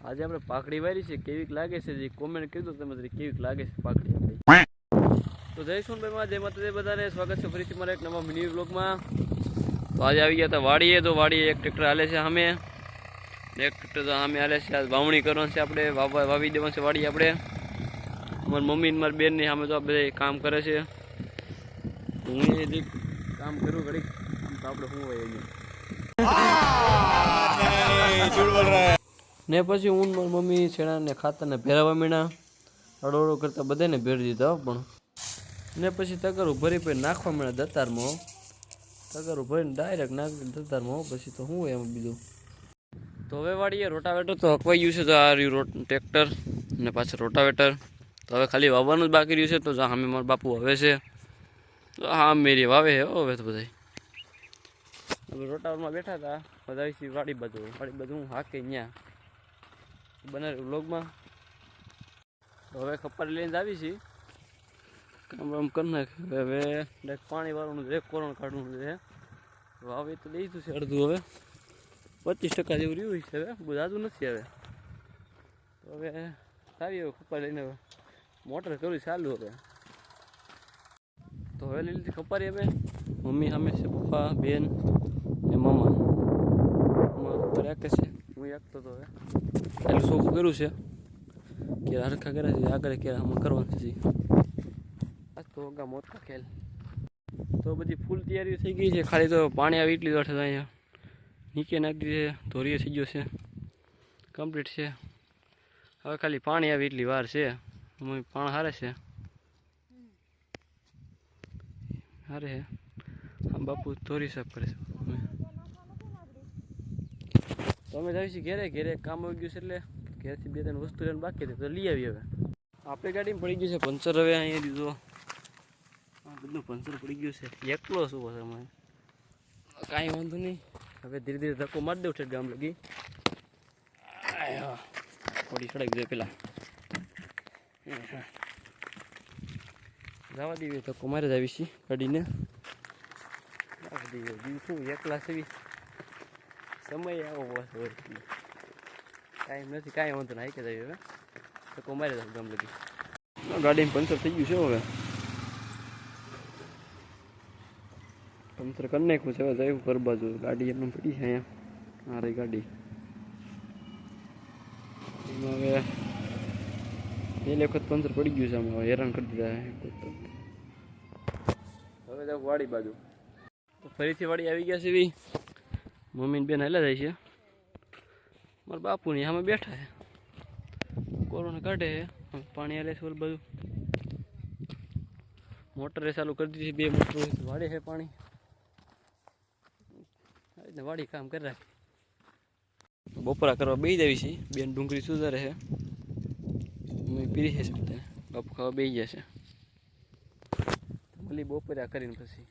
આજે આપણે પાકડી વારી છે કેવીક લાગે છે જે કોમેન્ટ કરી દો તમે કેવી કેવીક લાગે છે પાકડી આપણી તો જય સોનભાઈમાં જય માતાજી બધાને સ્વાગત છે ફરીથી મારા એક નવા મિની બ્લોગમાં તો આજે આવી ગયા હતા વાડીએ તો વાડીએ એક ટ્રેક્ટર હાલે છે સામે એક ટ્રેક્ટર તો સામે હાલે છે આજ વાવણી કરવાનું છે આપણે વાવવા વાવી દેવાનું છે વાડી આપણે મારી મમ્મી મારી બેનની સામે તો આ બધા કામ કરે છે હું એ કામ કરું ઘડીક આમ તો આપણે શું હોય અહીંયા ને પછી હું મારી મમ્મી છેડાને ખાતરને ભેરાવા મીણા. અડોડો કરતાં બધાને ભેરી દીધા પણ. ને પછી તગારું ભરી પછી નાખવા મીણા દતારમાં હો. તગારું ભરીને ડાયરેક્ટ નાખી દતારમાં હો. પછી તો હોય એમાં બીજું. તો હવે વાળીએ રોટાવેટર તો હકવાઈ ગયું છે તો આ રહ્યું રોટ, ટ્રેક્ટર ને પાછળ રોટાવેટર. તો હવે ખાલી વાવવાનું જ બાકી રહ્યું છે તો સામે મારા બાપુ આવે છે. તો હા મેરી વાવે છે હો હવે તો હવે રોટાવરમાં બેઠા હતા. બધા વાળી બાજુ, વાડી બાજુ હું હાકે ત્યાં બનાવ્યું વ્લોગમાં હવે ખપ્પર લઈને આવી છીએ. કામ વામ કરી નાખે હવે પાણી વાળવાનું છે, કોરણ કાઢવાનું છે. વાવી તો લીધું છે અડધું હવે. પચીસ ટકા જેવું રહ્યું છે હવે. બધું જાજુ નથી હવે. તો હવે સારી હવે ખપ્પર લઈને હવે. મોટર કરવું ચાલુ હવે. તો હવે લઈ લીધી ખપ્પારી અમે મમ્મી સામે છે પપ્પા, બેન ને મમ્મા મમ્મા કર્યા કે છે. હું એકતો તો ખાલી સોખું કર્યું છે. કે હરખા કર્યા છે, આગળ કે આમાં કરવાનું છે. આજ તો ગા મોટા ખેલ. તો બધી ફૂલ તૈયારી થઈ ગઈ છે. ખાલી તો પાણી આવી એટલી દોઠે અહીંયા નીચે નાખી છે. ધોરીએ થઈ ગયો છે. કમ્પ્લીટ છે. હવે ખાલી પાણી આવી એટલી વાર છે. અમે પાણ હારે છે. હારે આમ બાપુ ધોરી સાફ કરે છે. તો અમે છીએ ઘેરે. ઘેરે કામ આવી ગયું છે એટલે ઘેરથી બે ત્રણ વસ્તુ લઈને બાકી હતી તો લઈ આવી હવે. આપણી ગાડીમાં પડી ગયું છે પંચર હવે અહીંયા દીધો. બધું પંચર પડી ગયું છે. એકલો શું હશે અમે. કાંઈ વાંધો નહીં. હવે ધીરે ધીરે ધક્કો મારી દઉં છે ગામ લગી. થોડી સડક જાય પેલા. જવા દેવી ધક્કો મારે જ આવી છીએ ગાડીને. જવા દેવી શું? એકલા સેવી સમય આવો બસ હોય ટાઈમ નથી કાંઈ વાંધો નહીં કે જાય હવે. તો કોમારે જાવ ગામ લગી. ગાડીમાં પંચર થઈ ગયું છે હવે. પંચર કરી નાખ્યું છે હવે જયું ઘર બાજુ. ગાડી એમનું પડી છે અહીંયા. મારી ગાડી. એમાં હવે એ વખત પંચર પડી ગયું છે અમે હવે હેરાન કરી દીધા હવે જાવ વાડી બાજુ. તો ફરીથી વાડી આવી ગયા છે બી મમ્મી ને બેન હેલા જાય છે. મારા બાપુની સામે બેઠા છે. કોરોના કાઢે પાણી હાલે છે બધું. મોટરે ચાલુ કરી દીધી બે મોટર. વાડે છે પાણી. આવી વાડી કામ કરી રાખે. બપોરા કરવા બેસી જાય છે. બેન ડુંગળી સુધારે છે. મમ્મી પીરી છે બાપુ ખાવા બેસી જશે ભલે બપોરા કરીને પછી.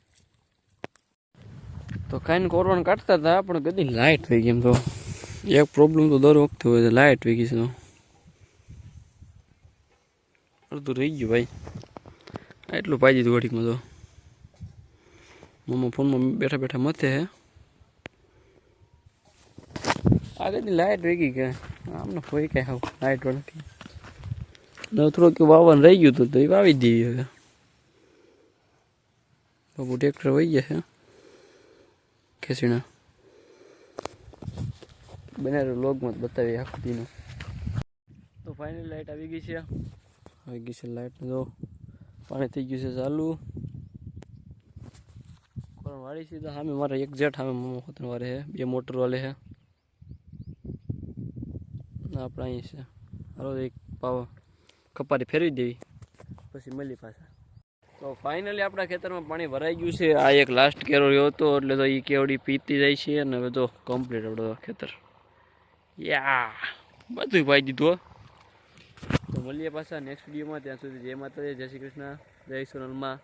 તો કાંઈ કોરવાનું કાઢતા હતા, પણ કદી લાઇટ થઈ ગઈ એમ તો. એક પ્રોબ્લેમ તો દર વખતે હોય છે લાઇટ થઈ ગઈ છે અડધું રહી ગયું ભાઈ. એટલું પાઈ દીધું ઘડીકમાં તો. મમ્મા ફોનમાં બેઠા બેઠા મથે હે. આગળની લાઇટ રહી ગઈ કે? આમને કોઈ કાંઈ આવું લાઇટ વળતી થોડું થોડુંક વાવવાનું રહી ગયું હતું તો એ વાવી દેવી હવે. બાબુ ટ્રેક્ટર વહી ગયા છે. ખેંચીને બનાવેલો લોગમાં જ બતાવી આખું દીનું. તો ફાઇનલ લાઇટ આવી ગઈ છે. આવી ગઈ છે લાઇટ જો. પાણી થઈ ગયું છે ચાલુ. કોણ વાળી છે તો સામે મારે એક જેઠ સામે મમ્મા હોતન વાળે છે. બે મોટર વાળે છે. આપણે અહીં છે. હાલો એક પાવ કપારી ફેરવી દેવી. પછી મળી પાછા. તો ફાઇનલી આપણા ખેતરમાં પાણી ભરાઈ ગયું છે. આ એક લાસ્ટ કેરો રહ્યો હતો, એટલે તો એ કેવડી પીતી જાય છે અને હવે તો કમ્પ્લીટ આપણો ખેતર. યા બધું પાઈ દીધું તો મળીએ પાછા નેક્સ્ટ વિડીયોમાં ત્યાં સુધી જય માતાજી, જય શ્રી કૃષ્ણ, જય સોનલમાં